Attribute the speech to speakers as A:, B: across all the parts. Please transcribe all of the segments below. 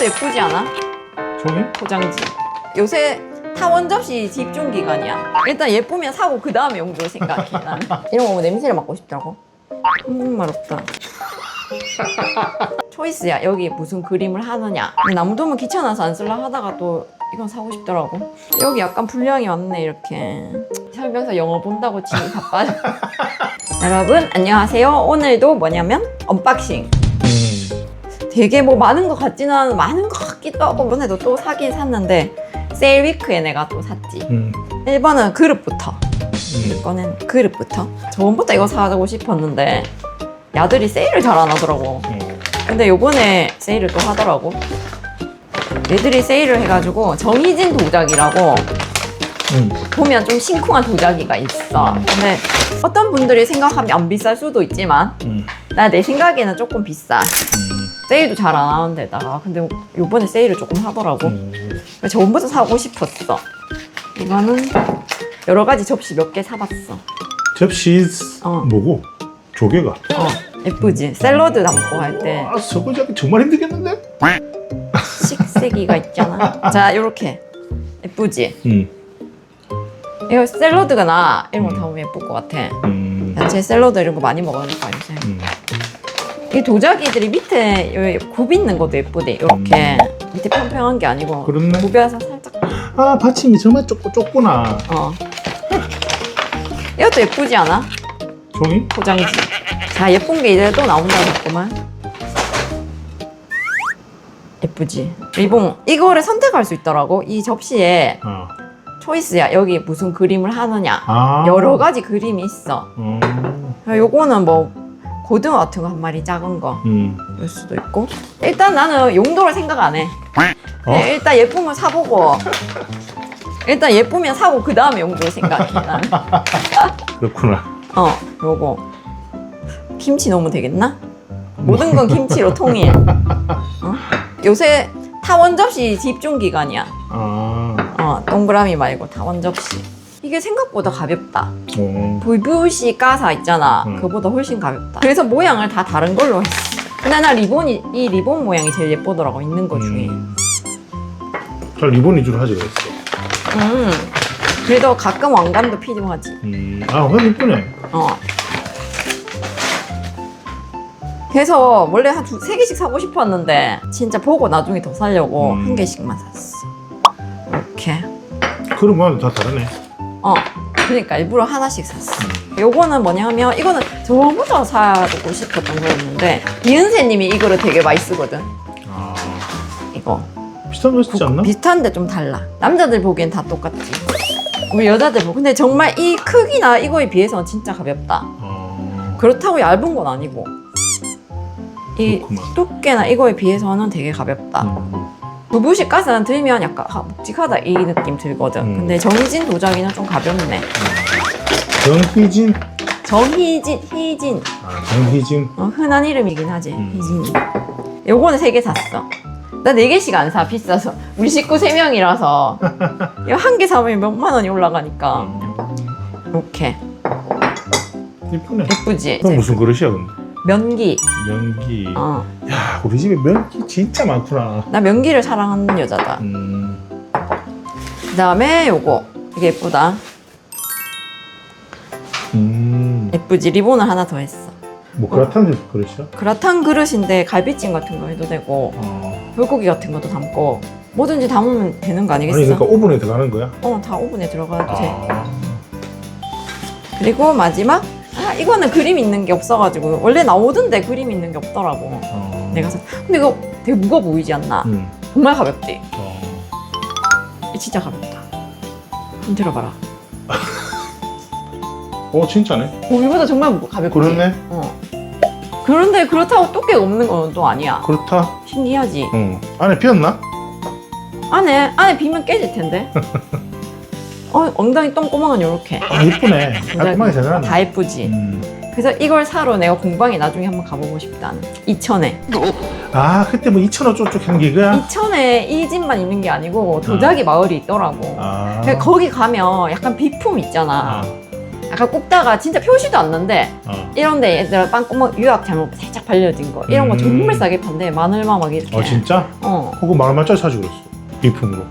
A: 이것도 예쁘지 않아?
B: 종이?
A: 포장지. 요새 타원 접시 집중 기간이야. 일단 예쁘면 사고 그 다음에 용도를 생각해. 나는. 이런 거 보면 냄새를 맡고 싶더라고. 한국말 없다. 초이스야. 여기 무슨 그림을 하느냐. 근데 남도면 귀찮아서 안 쓸라 하다가 또 이건 사고 싶더라고. 여기 약간 분량이 많네 이렇게. 설명서 영어 본다고 지금 다 빠져. 여러분 안녕하세요. 오늘도 뭐냐면 언박싱.
B: 음.
A: 되게 뭐 많은 것 같지는 않은 많은 것 같기도 하고 이번에도 또 사긴 샀는데 세일 위크에 내가 또 샀지
B: 음.
A: 1번은 그릇부터
B: 음.
A: 이거는 그릇부터 저번부터 이거 사고 싶었는데 야들이 세일을 잘 안 하더라고
B: 음.
A: 근데 요번에 세일을 또 하더라고 얘들이 세일을 해가지고 정희진 도자기라고
B: 음.
A: 보면 좀 심쿵한 도자기가 있어 근데 어떤 분들이 생각하면 안 비쌀 수도 있지만
B: 음.
A: 나내 생각에는 조금 비싸
B: 음.
A: 세일도 잘 안 하는 데다가 근데 요번에 세일을 조금 하더라고
B: 음.
A: 그래서 저번부터 사고 싶었어 이거는 여러 가지 접시 몇 개 사봤어
B: 접시
A: 어.
B: 뭐고? 조개가.
A: 어 예쁘지 샐러드 담고 할 때
B: 아, 저거 잡기 정말 힘들겠는데?
A: 식세기가 있잖아 자 요렇게 예쁘지
B: 음.
A: 이거 샐러드가 나 이런 거
B: 음.
A: 담으면 예쁠 것 같아
B: 음.
A: 야채 샐러드 이런 거 많이 먹으니까 요새
B: 음.
A: 이 도자기들이 밑에 요굽 있는 것도 예쁘대 요렇게 밑에 평평한 게 아니고
B: 그렇네.
A: 굽여서 살짝
B: 아, 받침이 정말 좁고 좁구나.
A: 어 이것도 예쁘지 않아?
B: 종이?
A: 포장지. 자, 예쁜 게 이제 또 나온다고 했구만. 예쁘지? 리봉. 이거를 선택할 수 있더라고. 이 접시에
B: 어.
A: 초이스야. 여기 무슨 그림을 하느냐.
B: 아.
A: 여러 가지 그림이 있어.
B: 음.
A: 요거는 뭐, 고등어 같은 거 한 마리 작은 거.
B: 음.
A: 일 수도 있고. 일단 나는 용도를 생각 안 해.
B: 어?
A: 네, 일단 예쁘면 사보고. 일단 예쁘면 사고 그 다음에 용도를 생각해. 나는.
B: 그렇구나.
A: 어, 요거. 김치 넣으면 되겠나? 모든 건 김치로 통일. 어? 요새 타원 접시 집중 기간이야.
B: 아.
A: 어, 동그라미 말고 타원 접시. 이게 생각보다 가볍다.
B: 어.
A: VVC 가사 있잖아.
B: 음.
A: 그보다 훨씬 가볍다. 그래서 모양을 다 다른 걸로 했어. 근데 나 리본이, 이 리본 모양이 제일 예쁘더라고, 있는 거 중에.
B: 음. 잘 리본 위주로 하지 그랬어.
A: 음. 그래도 가끔 왕감도 필요하지.
B: 음. 아, 훨 이쁘네.
A: 어. 그래서 원래 한 두 세 개씩 사고 싶었는데 진짜 보고 나중에 더 사려고
B: 음.
A: 한 개씩만 샀어. 이렇게.
B: 그런 거다 다르네.
A: 어. 그러니까 일부러 하나씩 샀어. 요거는 뭐냐면 이거는 저번부터 사고 싶었던 거였는데 이은세님이 이거를 되게 많이 쓰거든.
B: 아.
A: 이거
B: 비슷한 거 쓰지 않나?
A: 비슷한데 좀 달라. 남자들 보기엔 다 똑같지. 우리 여자들 보고 근데 정말 이 크기나 이거에 비해서는 진짜 가볍다.
B: 어.
A: 그렇다고 얇은 건 아니고 이
B: 그렇구만.
A: 두께나 이거에 비해서는 되게 가볍다.
B: 음.
A: 부부식 가스는 들면 약간 아, 묵직하다 이 느낌 들거든.
B: 음.
A: 근데 정희진 도자기는 좀 가볍네.
B: 정희진.
A: 정희진, 희진.
B: 아, 정희진.
A: 어, 흔한 이름이긴 하지.
B: 음.
A: 희진. 요거는 세 개 샀어. 나 네 개씩 안 사, 비싸서. 우리 식구 세 명이라서. 이거 한 개 사면 몇만 원이 올라가니까.
B: 음.
A: 이렇게.
B: 이쁘네.
A: 예쁘지?
B: 그럼 무슨 그릇이야, 근데?
A: 면기.
B: 면기.
A: 어.
B: 야, 우리 집에 면기 진짜 많구나.
A: 나 면기를 사랑하는 여자다.
B: 음.
A: 그 다음에 요거. 이게 예쁘다.
B: 음.
A: 예쁘지? 리본을 하나 더 했어.
B: 뭐 그라탕 그릇이야?
A: 그라탕 그릇인데 갈비찜 같은 거 해도 되고
B: 어.
A: 불고기 같은 것도 담고 뭐든지 담으면 되는 거 아니겠어?
B: 아니 그러니까 오븐에 들어가는 거야?
A: 어, 다 오븐에 들어가도 돼.
B: 아.
A: 그리고 마지막 아, 이거는 그림 있는 게 없어가지고 원래 나오던데 그림 있는 게 없더라고.
B: 어.
A: 내가 사. 근데 이거 되게 무거워 보이지 않나?
B: 음.
A: 정말 가볍지?
B: 어.
A: 진짜 가볍다. 한번 들어봐라.
B: 어 진짜네.
A: 우리보다 정말 무거 가볍지?
B: 그렇네.
A: 어. 그런데 그렇다고 두께가 없는 건 또 아니야.
B: 그렇다.
A: 신기하지?
B: 응. 안에 비었나?
A: 안에 안에 비면 깨질 텐데. 어 엉덩이 똥구멍은 요렇게.
B: 아 이쁘네. 깔끔하게 잘 나왔네.
A: 다 예쁘지.
B: 음.
A: 그래서 이걸 사러 내가 공방에 나중에 한번 가보고 싶다는. 이천에.
B: 아 그때 뭐 2,000원 쪽쪽 향기가.
A: 이천에 이 집만 있는 게 아니고 도자기 마을이 있더라고.
B: 아.
A: 그러니까 거기 가면 약간 비품 있잖아.
B: 아.
A: 아까 굽다가 진짜 표시도 안 난데
B: 어.
A: 이런데 얘들아 빵구멍 유약 잘못 살짝 발려진 거 이런 거
B: 음.
A: 정말 싸게 판대 마늘만 막 이렇게
B: 어 진짜?
A: 어
B: 그거 만원만짜리 사지 그랬어 비품으로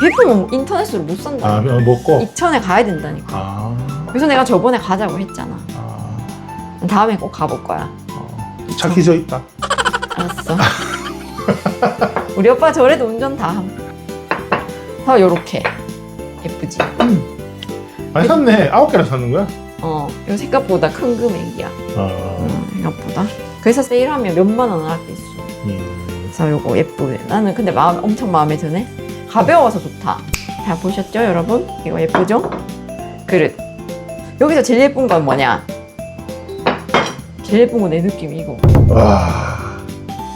A: 비품은 인터넷으로 못 산다.
B: 아 그냥 먹고
A: 이천에 가야 된다니까.
B: 아,
A: 그래서 내가 저번에 가자고 했잖아.
B: 아,
A: 다음에 꼭 가볼 거야.
B: 어. 차 기저 있다.
A: 알았어. 우리 오빠 저래도 운전 다 함. 아 요렇게. 예쁘지?
B: 많이 샀네. 아홉 개나 샀는 거야?
A: 어 이거 생각보다 큰 금액이야.
B: 어.
A: 음, 생각보다. 그래서 세일하면 몇만 원을 할수 있어.
B: 음.
A: 그래서 요거 예쁘게. 나는 근데 마음 엄청 마음에 드네 가벼워서 좋다. 다 보셨죠 여러분? 이거 예쁘죠? 그릇. 여기서 제일 예쁜 건 뭐냐? 제일 예쁜 건 내 느낌 이거.
B: 와.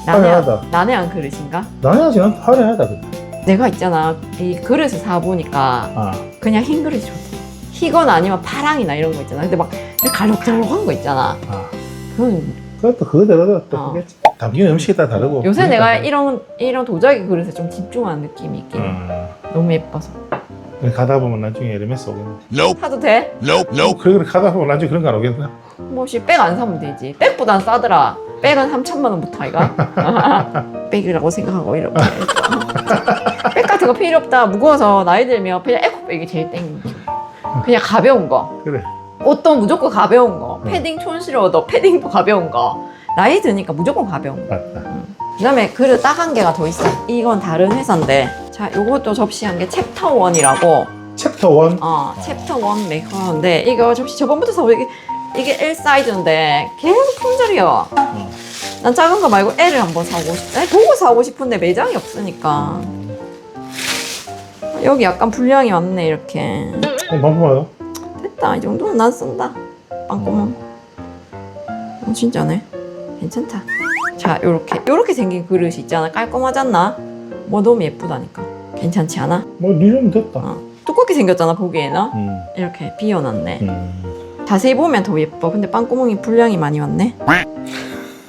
B: 화려하다.
A: 난해한 그릇인가?
B: 나야지? 난 화려하다 근데
A: 내가 있잖아. 이 그릇을 사 보니까
B: 아.
A: 그냥 흰 그릇이 좋다 희거나 아니면 파랑이나 이런 거 있잖아. 근데 막 갈록갈록한 거 있잖아.
B: 아.
A: 그건
B: 그것도 그거대로 또
A: 어.
B: 그겠지 담기는 음식에 따라 다르고
A: 요새
B: 그게
A: 내가
B: 다르고.
A: 이런 이런 도자기 그릇에 좀 집중하는 느낌이 있긴 해.
B: 음.
A: 너무 예뻐서
B: 그래, 가다 보면 나중에 에르메스 오겠네
A: 사도 돼?
C: nope, nope.
B: 그래 그래 가다 보면 나중에 그런 거 안 오겠나?
A: 뭐씨 백안 사면 되지 백보단 싸더라 백은 3천만 원부터 아이가 백이라고 생각하고 이렇게 백 같은 거 필요 없다 무거워서 나이 들면 그냥 에코백이 제일 땡겨 그냥 가벼운 거
B: 그래
A: 옷도 무조건 가벼운 거. 패딩 촌스러워도 패딩도 가벼운 거. 나이 드니까 무조건 가벼운 거.
B: 맞다.
A: 그다음에 그릇 딱 한 개가 더 있어. 이건 다른 회사인데. 자 요것도 접시 한개 챕터 원이라고.
B: 챕터 원?
A: 어, 챕터 원 메이커인데 이거 접시 저번부터 사고 이게 이게 L 사이즈인데 계속 품절이야.
B: 어.
A: 난 작은 거 말고 L을 한번 사고 싶. 보고 사고 싶은데 매장이 없으니까. 여기 약간 분량이 많네 이렇게.
B: 어, 반품하 다
A: 됐다 이 정도는 난 쓴다. 빵구멍. 어, 진짜네. 괜찮다. 자 요렇게 요렇게 생긴 그릇이 있잖아. 깔끔하잖나? 뭐 너무 예쁘다니까. 괜찮지 않아?
B: 뭐네 정도 됐다
A: 어. 두껍게 생겼잖아 보기에는.
B: 음.
A: 이렇게 비워놨네.
B: 음.
A: 자세히 보면 더 예뻐. 근데 빵구멍이 분량이 많이 왔네.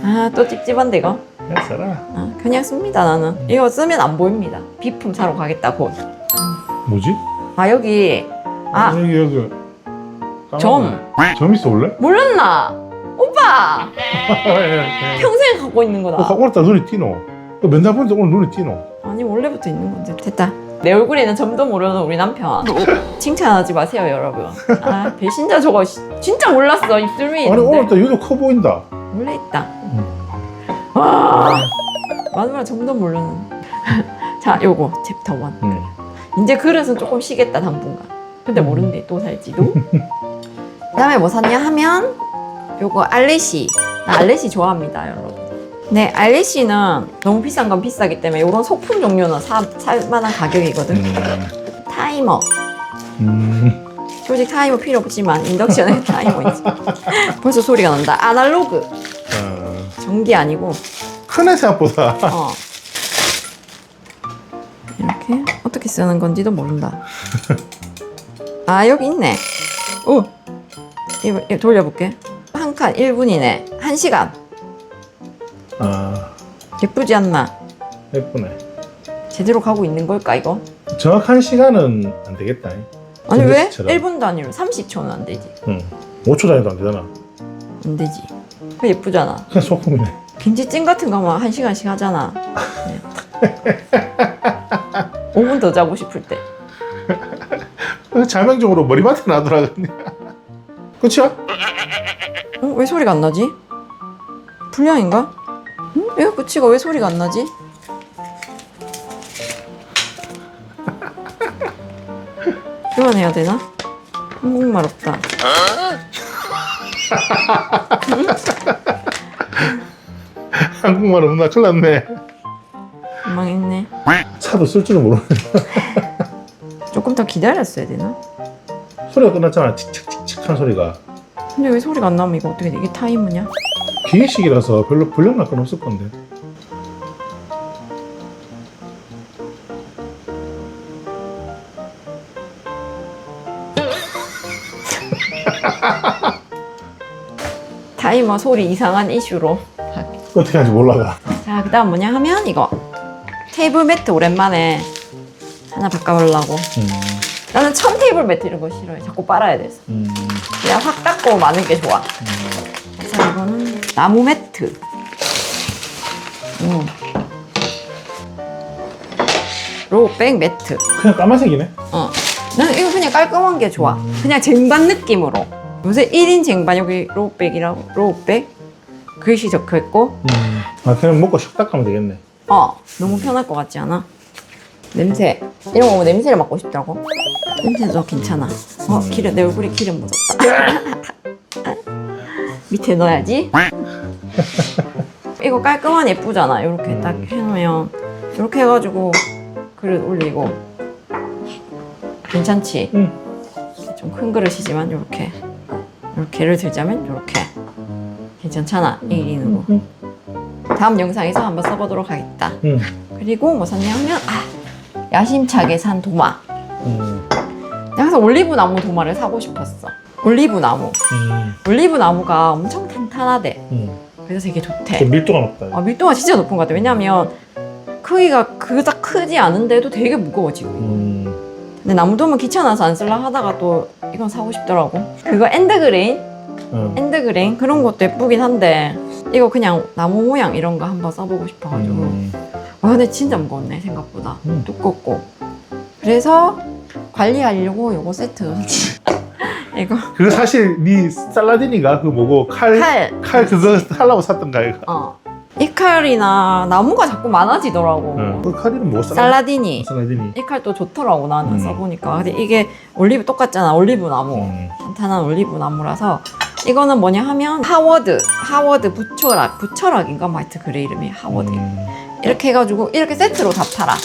A: 아, 또 찝찝한데, 이거?
B: 그냥 써라
A: 아, 그냥 씁니다, 나는. 이거 쓰면 안 보입니다. 비품 사러 가겠다, 곧.
B: 뭐지?
A: 아, 여기. 아,
B: 여기 여기
A: 점.
B: 까먹었네. 점 있어 원래?
A: 몰랐나? 오빠! 평생 갖고 있는
B: 어,
A: 거다.
B: 오늘따라 눈이 띄노 또 맨날 보는데 오늘 눈이 띄노
A: 아니, 원래부터 있는 건데. 됐다. 내 얼굴에는 점도 모르는 우리 남편. 칭찬하지 마세요, 여러분. 아, 배신자 저거 씨, 진짜 몰랐어. 입술 위에
B: 아니
A: 있는데.
B: 오늘따라 유독 커 보인다
A: 원래 있다.
B: 음.
A: 와! 마누라 점도 모르는. 자, 요거 챕터 1.
B: 음.
A: 이제 그릇은 조금 쉬겠다 당분간. 근데 모른대 또 살지도. 그 다음에 뭐 샀냐 하면 요거 알레시. 나 알레시 좋아합니다, 여러분. 네, 알레시는 너무 비싼 건 비싸기 때문에 이런 소품 종류는 사, 살 만한 가격이거든.
B: 음.
A: 타이머.
B: 음.
A: 조직 타이머 필요 없지만 인덕션에 타이머 있지. 벌써 소리가 난다. 아날로그.
B: 어.
A: 전기 아니고
B: 크네 생각보다
A: 어. 이렇게 어떻게 쓰는 건지도 모른다. 아 여기 있네. 오. 돌려볼게. 한 칸 1분이네. 1시간.
B: 아
A: 예쁘지 않나?
B: 예쁘네
A: 제대로 가고 있는 걸까 이거?
B: 정확한 시간은 안 되겠다
A: 아니 왜?
B: 전자식처럼.
A: 1분 단위로 30초는 안 되지.
B: 응. 5초 단위도 안 되잖아
A: 안 되지. 그 예쁘잖아.
B: 그냥 소품이네
A: 김치찜 같은 거 하면 1시간씩 하잖아. 네. 5분 더 자고 싶을 때.
B: 그 자명적으로 머리맡에 놔두라 그냥 그치야?
A: 어? 왜 소리가 안 나지? 불량인가? 응? 에어프치가 왜 소리가 안 나지? 교환해야 되나? 한국말 없다.
B: 한국말 없나 큰일 났네
A: 망했네.
B: 차도 쓸 줄은 모르네
A: 조금 더 기다렸어야 되나?
B: 소리가 끝났잖아 칙칙 칙칙한 소리가
A: 근데 왜 소리가 안 나면 이거 어떻게 돼? 이게 타이머냐?
B: 기계식이라서 별로 불량 날 건 없을 건데
A: 타이머 소리 이상한 이슈로.
B: 어떻게 하는지 몰라가
A: 자, 그 다음 뭐냐 하면 이거. 테이블 매트 오랜만에 하나 바꿔보려고.
B: 음,
A: 나는 천 테이블 매트 이런 거 싫어해. 자꾸 빨아야 돼서.
B: 음.
A: 그냥 확 닦고 마는 게 좋아. 그래서 이거는 나무 매트. 음. 로우백 매트.
B: 그냥 까만색이네.
A: 어. 나는 이거 그냥 깔끔한 게 좋아. 그냥 쟁반 느낌으로. 요새 1인 쟁반 여기 로우백이라고 로우백 글씨 적혀 있고
B: 아 그냥 먹고 샥 닦으면 되겠네.
A: 어 너무 편할 것 같지 않아? 냄새 이런 거 보면 냄새를 맡고 싶더라고. 냄새도 괜찮아. 어
B: 음.
A: 기름 내 얼굴에 기름 묻었다. 밑에 넣어야지. 이거 깔끔한 예쁘잖아. 이렇게 딱
B: 음.
A: 해놓으면 이렇게 해가지고 그릇 올리고 괜찮지?
B: 응.
A: 좀 큰 그릇이지만 이렇게 이렇게를 들자면 이렇게 괜찮잖아 1인으로
B: 응.
A: 다음 영상에서 한번 써보도록 하겠다
B: 응.
A: 그리고 뭐 샀냐면 아 야심차게 산 도마
B: 음.
A: 항상 올리브 나무 도마를 사고 싶었어 올리브 나무
B: 음.
A: 올리브 나무가 엄청 탄탄하대
B: 음.
A: 그래서 되게
B: 좀
A: 좋대
B: 밀도가 높다.
A: 아, 밀도가 진짜 높은 것 같아 왜냐면 크기가 그닥 크지 않은데도 되게 무거워지고
B: 음.
A: 근데 나무도마 귀찮아서 안 쓸라 하다가 또 이건 사고 싶더라고 그거 엔드그레인
B: 어.
A: 엔드그레인 그런 것도 예쁘긴 한데 이거 그냥 나무 모양 이런 거 한번 써보고 싶어가지고
B: 음.
A: 와 근데 진짜 무겁네 생각보다
B: 음.
A: 두껍고 그래서 관리하려고 요거 세트 이거
B: 그거 사실 네 살라디니가 그 뭐고 칼 칼
A: 칼
B: 그거 하려고 샀던가 이거.
A: 어. 이 칼이나 나무가 자꾸 많아지더라고
B: 응. 그 칼이는 뭐 살라
A: 살라디니
B: 살라디니.
A: 이 칼도 좋더라고 나는
B: 음.
A: 써보니까 근데 이게 올리브 똑같잖아 올리브 나무
B: 음.
A: 탄탄한 올리브 나무라서 이거는 뭐냐 하면 하워드 하워드 부철학 부철학인가 뭐 하여튼 그래 이름이 하워드
B: 음.
A: 이렇게 해가지고 이렇게 세트로 다 팔아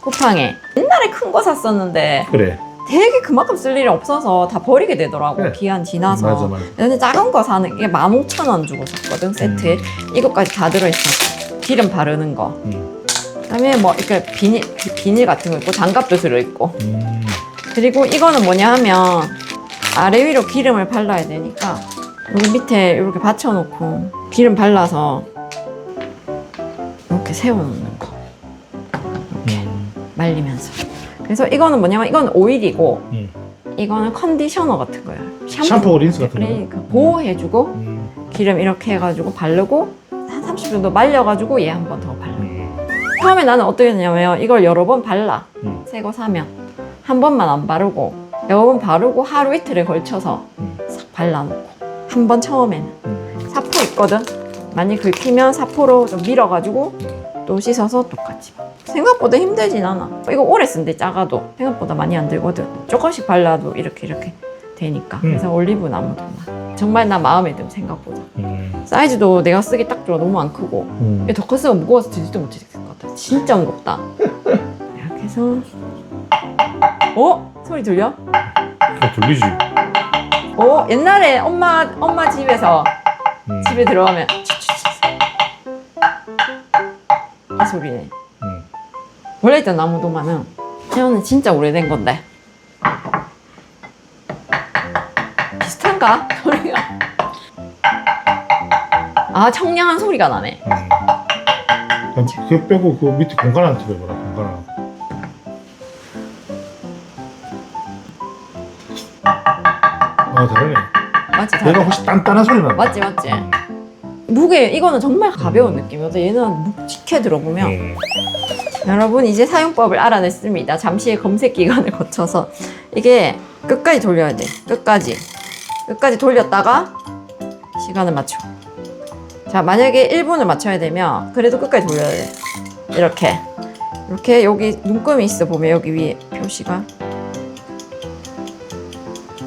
A: 쿠팡에 옛날에 큰 거 샀었는데
B: 그래.
A: 되게 그만큼 쓸 일이 없어서 다 버리게 되더라고
B: 그래.
A: 기한 지나서
B: 맞아 맞아.
A: 근데 작은 거 사는 게 15,000원 주고 샀거든 세트에
B: 음.
A: 이것까지 다 들어있어 기름 바르는 거
B: 음.
A: 그다음에 뭐 이렇게 비닐, 비- 비닐 같은 거 있고 장갑도 들어있고
B: 음.
A: 그리고 이거는 뭐냐 하면 아래 위로 기름을 발라야 되니까 여기 밑에 이렇게 받쳐놓고 기름 발라서 세워놓는 거
B: 음.
A: 말리면서 그래서 이거는 뭐냐면 이건 오일이고
B: 음.
A: 이거는 컨디셔너 같은 거예요
B: 샴푸 린스 같은 거.
A: 그러니까 보호해주고
B: 음.
A: 기름 이렇게 해가지고 바르고 한 30분 정도 말려가지고 얘 한 번 더 발라
B: 음.
A: 처음에 나는 어떻게 했냐면 이걸 여러 번 발라
B: 음.
A: 새거 사면 한 번만 안 바르고 여러 번 바르고 하루 이틀에 걸쳐서
B: 음.
A: 싹 발라놓고 한 번 처음에는
B: 음.
A: 사포 있거든 많이 긁히면 사포로 좀 밀어가지고
B: 음.
A: 또 씻어서 똑같이 생각보다 힘들진 않아 이거 오래 쓴대 작아도 생각보다 많이 안 들거든 조금씩 발라도 이렇게 이렇게 되니까
B: 음.
A: 그래서 올리브 나무 도마 정말 나 마음에 든 생각보다
B: 음.
A: 사이즈도 내가 쓰기 딱 좋아 너무 안 크고
B: 음.
A: 이게 더 컸으면 무거워서 들지도 못했을 것 같아 진짜 무겁다 이렇게 해서 어? 소리 들려?
B: 어, 들리지.
A: 어? 옛날에 엄마 엄마 집에서
B: 음.
A: 집에 들어가면 이 소리네
B: 음.
A: 원래 있던 나무 도마는 이거는 진짜 오래된 건데 비슷한가? 소리가 아 청량한 소리가 나네
B: 음. 아, 그거 빼고 그 밑에 공간 하나 틀어봐라 공간 하나. 아 다르네.
A: 맞지?
B: 내가
A: 다
B: 훨씬 단단한 소리 난다.
A: 맞지 맞지
B: 음.
A: 무게 이거는 정말 가벼운
B: 음.
A: 느낌이어서 얘는 묵직해 들어보면
B: 음.
A: 여러분 이제 사용법을 알아냈습니다. 잠시의 검색 기간을 거쳐서 이게 끝까지 돌려야 돼. 끝까지 끝까지 돌렸다가 시간을 맞춰. 자 만약에 1분을 맞춰야 되면 그래도 끝까지 돌려야 돼. 이렇게 이렇게 여기 눈금이 있어 보면 여기 위에 표시가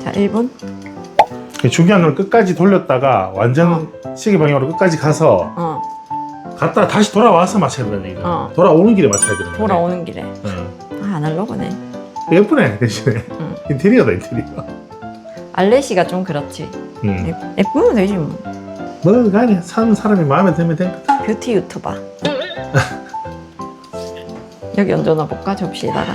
A: 자 1분
B: 그 중요한 건 끝까지 돌렸다가 완전 시계 방향으로 끝까지 가서
A: 어
B: 갔다가 다시 돌아와서 맞춰야 되는 얘기다.
A: 어.
B: 돌아오는 길에 맞춰야 되는 거네.
A: 돌아오는 길에
B: 응.
A: 아 아날로그네.
B: 예쁘네 대신에.
A: 응.
B: 인테리어다 인테리어.
A: 알레시가 좀 그렇지.
B: 응.
A: 예- 예쁘면 되지 뭐.
B: 뭐 가니 사는 사람이 마음에 들면 된 거다.
A: 뷰티 유튜버. 여기 얹어놔 볼까 접시에다가.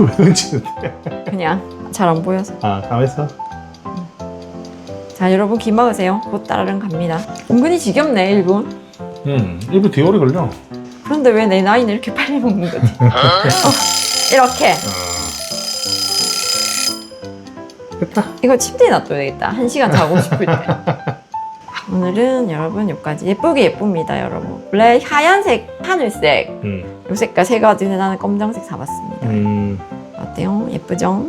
B: 그걸 왜 얹히는데?
A: 그냥 잘 안 보여서.
B: 아 가만있어.
A: 자 여러분 기 막으세요. 곧 따르릉 갑니다. 은근히 지겹네 1분.
B: 응. 일부 되게 오래 걸려.
A: 그런데 왜 내 나이는 이렇게 빨리 먹는 거지? 어, 이렇게
B: 아. 됐다.
A: 이거 침대에 놔둬야 되겠다. 한 시간 자고 싶을 때. 오늘은 여러분 여기까지 예쁘게 예쁩니다, 여러분. 원래 하얀색, 하늘색
B: 음.
A: 요 색깔 세 가지는 나는 검정색 사봤습니다.
B: 음.
A: 어때요? 예쁘죠?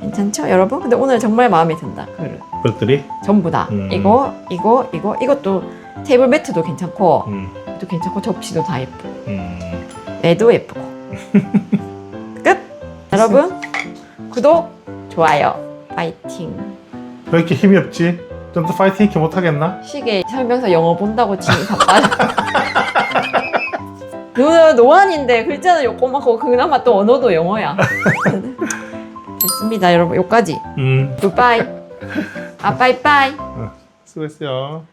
A: 괜찮죠, 여러분? 근데 오늘 정말 마음에 든다. 그릇
B: 그것들이.
A: 전부 다
B: 음.
A: 이거, 이거, 이거, 이것도 테이블 매트도 괜찮고,
B: 음.
A: 또 괜찮고 접시도 다 예쁘고,
B: 음.
A: 애도 예쁘고. 끝. 여러분 구독, 좋아요, 파이팅.
B: 왜 이렇게 힘이 없지? 좀 더 파이팅 있게 못하겠나?
A: 시계 설명서 영어 본다고 지금 바빠 져. 노, 노안인데 글자는 요꼬맣고 그나마 또 언어도 영어야. 됐습니다, 여러분. 여기까지.
B: 음.
A: 굿바이. 아, 빠이빠이.
B: 수고했어요.